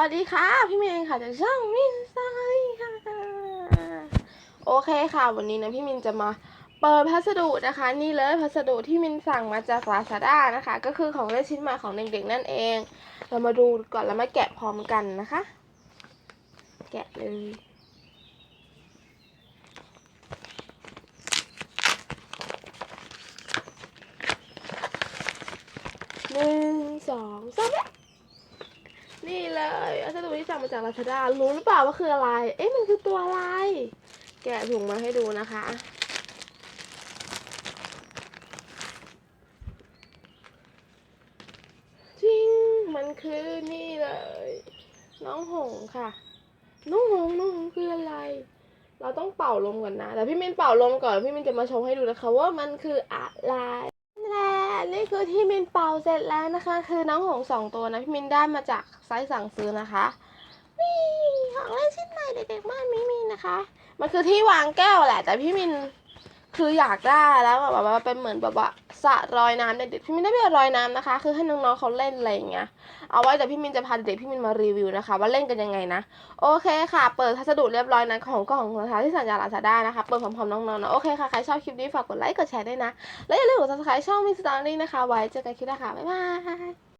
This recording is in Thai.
วัสดีค่ะ พี่เมย์ค่ะจากช่องมินซายค่ะ โอเคค่ะ วันนี้นะพี่มินจะมาเปิดพัสดุนะคะ นี่เลยพัสดุที่มินสั่งมาจาก Lazada นะคะ ก็คือของเล่นชิ้นใหม่ของเด็กๆนั่นเอง เรามาดูก่อนแล้วมาแกะพร้อมกันนะคะ แกะเลยหนึ่งสองสาม นี่เลยพัสดุที่สั่งมาจาก Lazada รู้หรือเปล่าว่าคืออะไร เอ๊ะมันคือตัวอะไร แกะถุงมาให้ดูนะคะ จริง มันคือนี่เลย น้องหงค่ะ น้องหงน้องหงคืออะไร เราต้องเป่าลมก่อนนะ แต่พี่มินเป่าลมก่อน พี่มินจะมาชมให้ดูนะคะ ว่ามันคืออะไร นี่คือที่มินเป่าเสร็จแล้วนะคะ คือน้องหงส์สองตัวนะพี่มินได้มาจากไซส์สั่งซื้อนะคะนี่ของเล่นชิ้นใหม่เด็กๆบ้านมิมินนะคะ มันคือที่วางแก้วแหละ แต่พี่มิน คืออยากได้แล้วแบบว่าเป็นเหมือนแบบว่าสระรอยน้ำเด็กๆพี่มินได้ไปรอยน้ำนะคะ คือให้น้องๆเขาเล่นอะไรอย่างเงี้ยเอาไว้แต่พี่มินจะพาเด็กๆพี่มินมารีวิวนะคะ ว่าเล่นกันยังไงนะโอเคค่ะ เปิดพัสดุเรียบร้อยนะของกล่องนะคะที่สั่งจาลาซาด้านะคะเปิดพร้อมๆน้องๆนะโอเคค่ะใครชอบคลิปนี้ฝากกดไลค์กดแชร์ด้วยนะและอย่าลืมกด subscribe ช่องมิสตาร์นี่นะคะ ไว้เจอกันคลิปหน้าค่ะบ๊ายบาย